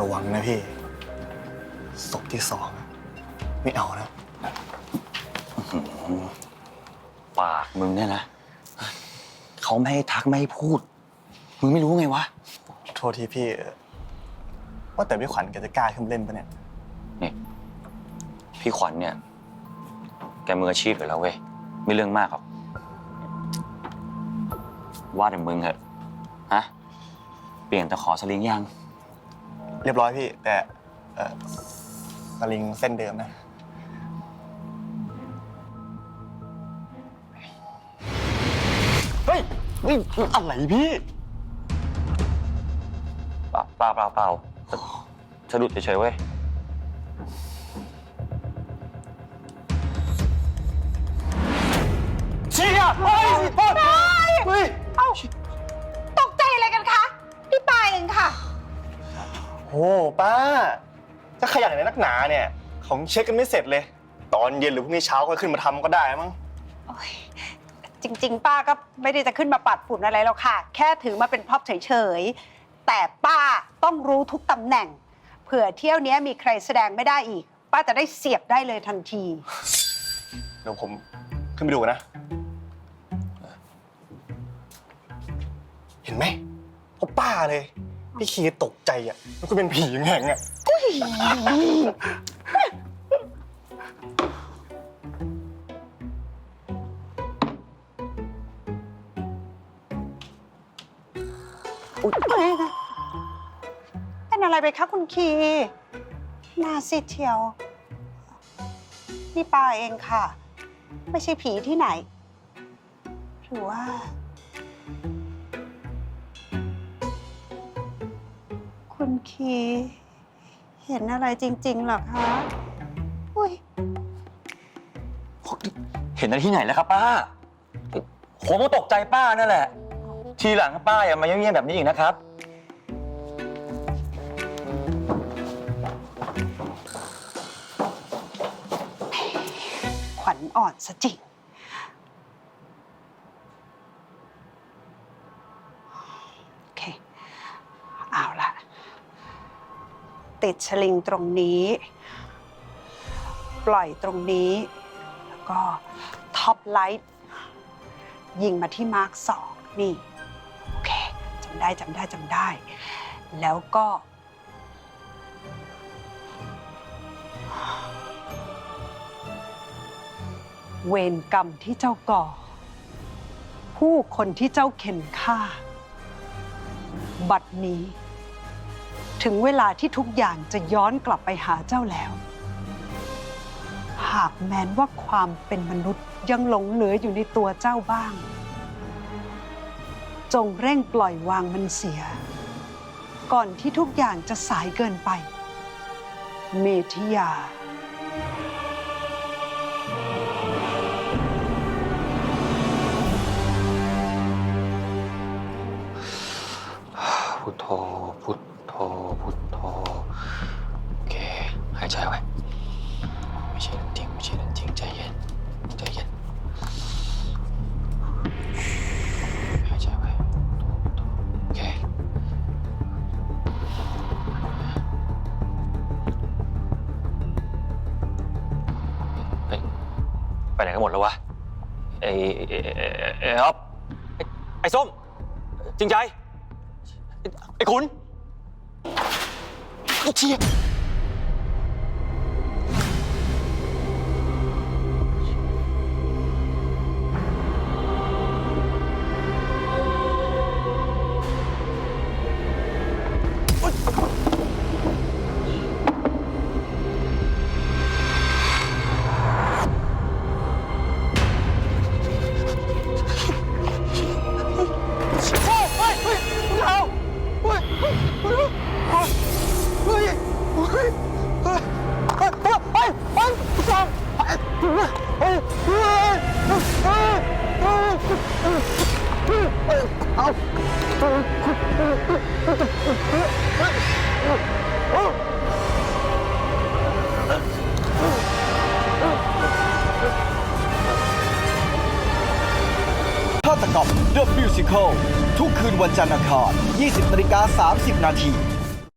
ระวังนะพี่ศพที่สองไม่เอานะ ปากมึงเนี่ยนะ เขาไม่ให้ทักไม่ให้พูด มึงไม่รู้ไงวะ โทษทีพี่ว่าแต่พี่ขวัญแกจะกล้าขึ้นมาเล่นปะเนี่ย นี่พี่ขวัญเนี่ย แกมืออาชีพอยู่แล้วเว้ย ไม่เรื่องมากหรอก ว่าแต่มึงเหอะฮะ เปลี่ยนตะขอสลิงยัง เรียบร้อยพี่ แต่เอ่อสลิงเส้นเดิมนะ เฮ้ยนี่อะไรพี่ เปล่าเปล่าเปล่าเปล่าสะสะดุดเฉยๆเว้ย เชี่ยเฮ้ยเฮ้ย โอ้ป้า จะขยันอะไรนักหนาเนี่ย ของเช็คกันไม่เสร็จเลย ตอนเย็นหรือพรุ่งนี้เช้าก็ขึ้นมาทำก็ได้มั้ง โอ๊ยจริง ๆ ป้าก็ไม่ได้จะขึ้นมาปัดฝุ่นอะไรหรอกค่ะ แค่ถือมาเป็นพร็อพเฉยๆ แต่ป้าต้องรู้ทุกตำแหน่ง เผื่อเที่ยวเนี้ยมีใครแสดงไม่ได้อีก ป้าจะได้เสียบได้เลยทันที เดี๋ยวผมขึ้นไปดูนะ เห็นไหมพบป้าเลย พี่คีตกใจอะมันก็เป็นผีแห่งอะอุ๊ยเป็นอะไรไปคะคุณคี นาซีเทียว นี่ป้าเองค่ะ ไม่ใช่ผีที่ไหน หรือว่า คุณคี เห็นอะไรจริงๆเหรอคะอุ้ยเห็นอะไรที่ไหนแล้วครับป้า ผมก็ตกใจป้านั่นแหละ ทีหลังป้าอย่ามาเยี่ยมๆแบบนี้อีกนะครับ ขวัญอ่อนซะจริง โอเค เอาละ ติดสลิงตรงนี้ ปล่อยตรงนี้ แล้วก็ท็อปไลท์ยิงมาที่มาร์คสองนี่ โอเคจำได้จำได้จำได้ แล้วก็ เวรกรรมที่เจ้าก่อ ผู้คนที่เจ้าเข็นฆ่า บัดนี้ ถึงเวลาที่ทุกอย่างจะย้อนกลับไปหาเจ้าแล้ว หากแม้นว่าความเป็นมนุษย์ยังหลงเหลืออยู่ในตัวเจ้าบ้าง จงเร่งปล่อยวางมันเสีย ก่อนที่ทุกอย่างจะสายเกินไป เมธิยาพุทโธพุท พุทโธโอเคหายใจไว้ไม่ใช่เรื่องจริงไม่ใช่เรื่องจริงใจเย็นใจเย็นหายใจไว้โอเคเฮ้ยไปไหนกันหมดแล้ววะไอ้ไอ้ไอ้ไอ้อ๊อฟไอ้ไอ้ส้มจริงใจไอ้ไอ้คุณ こっ。 เอาฆาตกรรม The Musical ทุกคืนวันจันทร์อังคาร 20นาฬิกา30 นาที